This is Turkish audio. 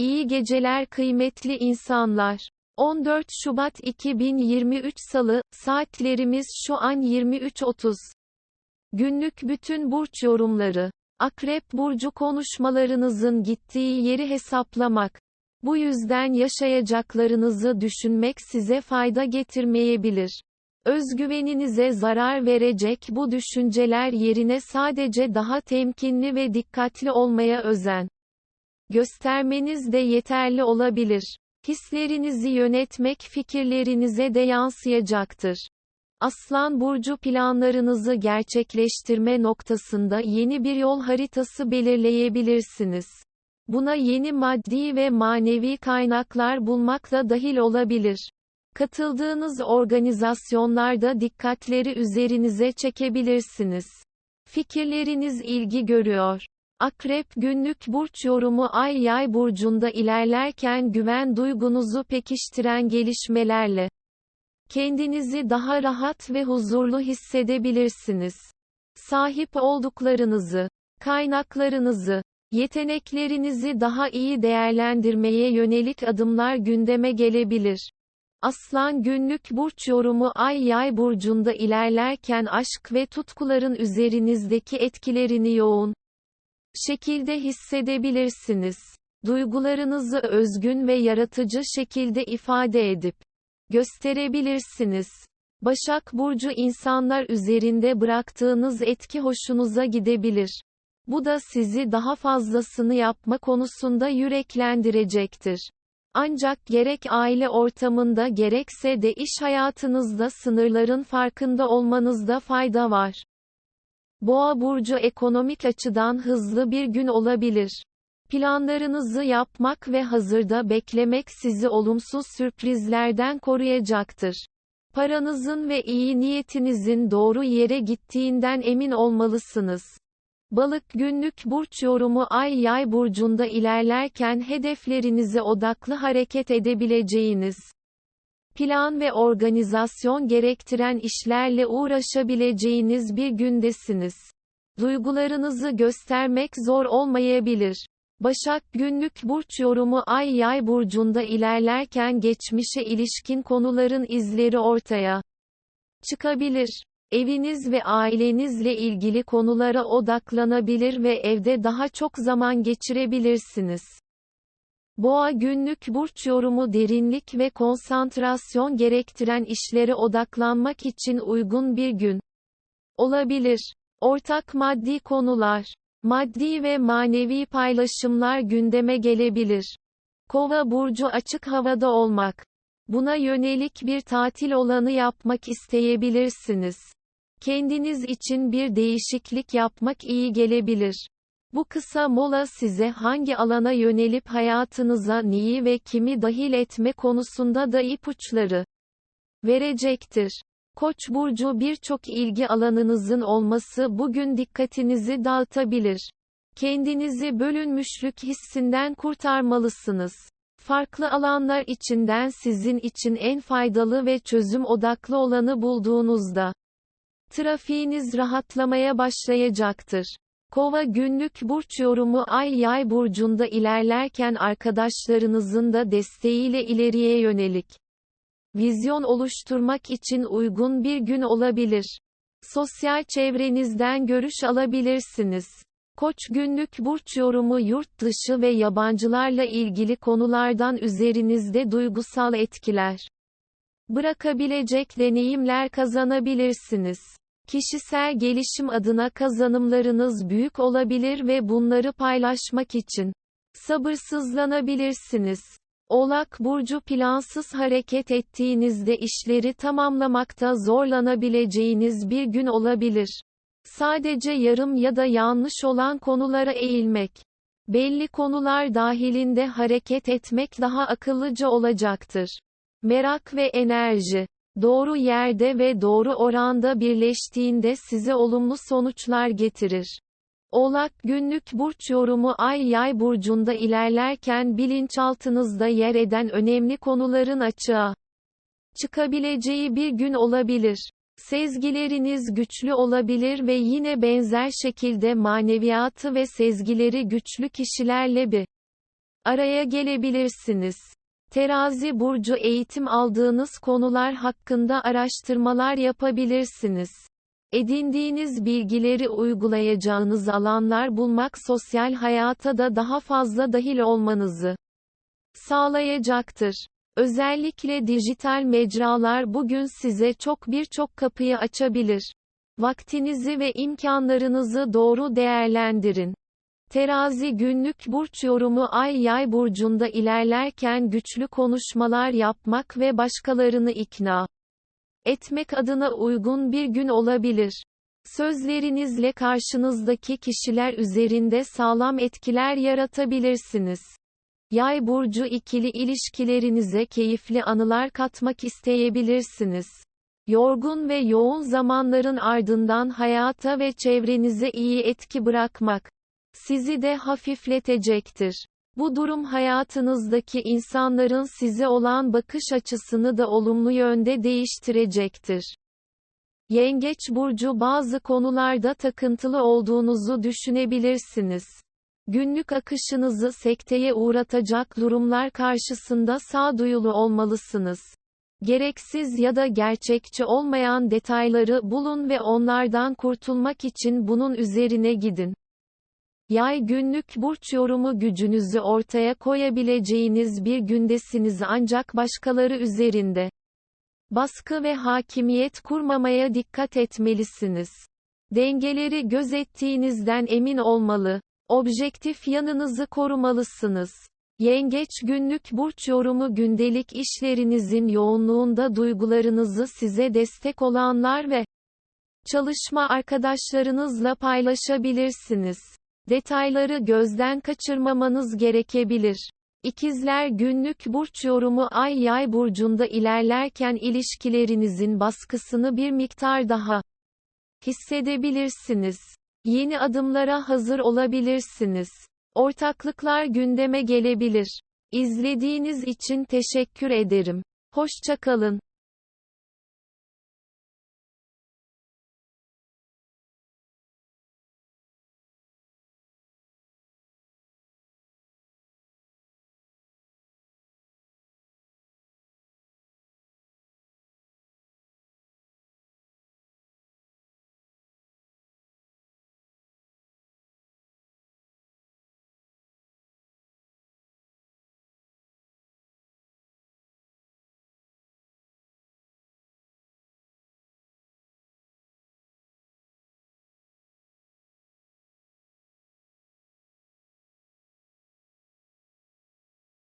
İyi geceler kıymetli insanlar. 14 Şubat 2023 Salı, saatlerimiz şu an 23.30. Günlük bütün burç yorumları. Akrep burcu konuşmalarınızın gittiği yeri hesaplamak. Bu yüzden yaşayacaklarınızı düşünmek size fayda getirmeyebilir. Özgüveninize zarar verecek bu düşünceler yerine sadece daha temkinli ve dikkatli olmaya özen göstermeniz de yeterli olabilir. Hislerinizi yönetmek fikirlerinize de yansıyacaktır. Aslan burcu planlarınızı gerçekleştirme noktasında yeni bir yol haritası belirleyebilirsiniz. Buna yeni maddi ve manevi kaynaklar bulmak da dahil olabilir. Katıldığınız organizasyonlarda dikkatleri üzerinize çekebilirsiniz. Fikirleriniz ilgi görüyor. Akrep günlük burç yorumu ay yay burcunda ilerlerken güven duygunuzu pekiştiren gelişmelerle kendinizi daha rahat ve huzurlu hissedebilirsiniz. Sahip olduklarınızı, kaynaklarınızı, yeteneklerinizi daha iyi değerlendirmeye yönelik adımlar gündeme gelebilir. Aslan günlük burç yorumu ay yay burcunda ilerlerken aşk ve tutkuların üzerinizdeki etkilerini yoğun şekilde hissedebilirsiniz. Duygularınızı özgün ve yaratıcı şekilde ifade edip gösterebilirsiniz. Başak Burcu insanlar üzerinde bıraktığınız etki hoşunuza gidebilir. Bu da sizi daha fazlasını yapma konusunda yüreklendirecektir. Ancak gerek aile ortamında gerekse de iş hayatınızda sınırların farkında olmanızda fayda var. Boğa burcu ekonomik açıdan hızlı bir gün olabilir. Planlarınızı yapmak ve hazırda beklemek sizi olumsuz sürprizlerden koruyacaktır. Paranızın ve iyi niyetinizin doğru yere gittiğinden emin olmalısınız. Balık günlük burç yorumu ay yay burcunda ilerlerken hedeflerinize odaklı hareket edebileceğiniz plan ve organizasyon gerektiren işlerle uğraşabileceğiniz bir gündesiniz. Duygularınızı göstermek zor olmayabilir. Başak günlük burç yorumu ay yay burcunda ilerlerken geçmişe ilişkin konuların izleri ortaya çıkabilir. Eviniz ve ailenizle ilgili konulara odaklanabilir ve evde daha çok zaman geçirebilirsiniz. Boğa günlük burç yorumu derinlik ve konsantrasyon gerektiren işlere odaklanmak için uygun bir gün olabilir. Ortak maddi konular, maddi ve manevi paylaşımlar gündeme gelebilir. Kova burcu açık havada olmak. Buna yönelik bir tatil olanı yapmak isteyebilirsiniz. Kendiniz için bir değişiklik yapmak iyi gelebilir. Bu kısa mola size hangi alana yönelip hayatınıza neyi ve kimi dahil etme konusunda da ipuçları verecektir. Koç burcu birçok ilgi alanınızın olması bugün dikkatinizi dağıtabilir. Kendinizi bölünmüşlük hissinden kurtarmalısınız. Farklı alanlar içinden sizin için en faydalı ve çözüm odaklı olanı bulduğunuzda trafiğiniz rahatlamaya başlayacaktır. Kova günlük burç yorumu ay yay burcunda ilerlerken arkadaşlarınızın da desteğiyle ileriye yönelik vizyon oluşturmak için uygun bir gün olabilir. Sosyal çevrenizden görüş alabilirsiniz. Koç günlük burç yorumu yurt dışı ve yabancılarla ilgili konulardan üzerinizde duygusal etkiler bırakabilecek deneyimler kazanabilirsiniz. Kişisel gelişim adına kazanımlarınız büyük olabilir ve bunları paylaşmak için sabırsızlanabilirsiniz. Oğlak burcu plansız hareket ettiğinizde işleri tamamlamakta zorlanabileceğiniz bir gün olabilir. Sadece yarım ya da yanlış olan konulara eğilmek, belli konular dahilinde hareket etmek daha akıllıca olacaktır. Merak ve enerji doğru yerde ve doğru oranda birleştiğinde size olumlu sonuçlar getirir. Oğlak günlük burç yorumu ay yay burcunda ilerlerken bilinçaltınızda yer eden önemli konuların açığa çıkabileceği bir gün olabilir. Sezgileriniz güçlü olabilir ve yine benzer şekilde maneviyatı ve sezgileri güçlü kişilerle bir araya gelebilirsiniz. Terazi burcu eğitim aldığınız konular hakkında araştırmalar yapabilirsiniz. Edindiğiniz bilgileri uygulayacağınız alanlar bulmak sosyal hayata da daha fazla dahil olmanızı sağlayacaktır. Özellikle dijital mecralar bugün size çok birçok kapıyı açabilir. Vaktinizi ve imkanlarınızı doğru değerlendirin. Terazi günlük burç yorumu ay yay burcunda ilerlerken güçlü konuşmalar yapmak ve başkalarını ikna etmek adına uygun bir gün olabilir. Sözlerinizle karşınızdaki kişiler üzerinde sağlam etkiler yaratabilirsiniz. Yay burcu ikili ilişkilerinize keyifli anılar katmak isteyebilirsiniz. Yorgun ve yoğun zamanların ardından hayata ve çevrenize iyi etki bırakmak sizi de hafifletecektir. Bu durum hayatınızdaki insanların size olan bakış açısını da olumlu yönde değiştirecektir. Yengeç burcu bazı konularda takıntılı olduğunuzu düşünebilirsiniz. Günlük akışınızı sekteye uğratacak durumlar karşısında sağduyulu olmalısınız. Gereksiz ya da gerçekçi olmayan detayları bulun ve onlardan kurtulmak için bunun üzerine gidin. Yay günlük burç yorumu gücünüzü ortaya koyabileceğiniz bir gündesiniz ancak başkaları üzerinde baskı ve hakimiyet kurmamaya dikkat etmelisiniz. Dengeleri gözettiğinizden emin olmalı. Objektif yanınızı korumalısınız. Yengeç günlük burç yorumu gündelik işlerinizin yoğunluğunda duygularınızı size destek olanlar ve çalışma arkadaşlarınızla paylaşabilirsiniz. Detayları gözden kaçırmamanız gerekebilir. İkizler günlük burç yorumu ay yay burcunda ilerlerken ilişkilerinizin baskısını bir miktar daha hissedebilirsiniz. Yeni adımlara hazır olabilirsiniz. Ortaklıklar gündeme gelebilir. İzlediğiniz için teşekkür ederim. Hoşçakalın.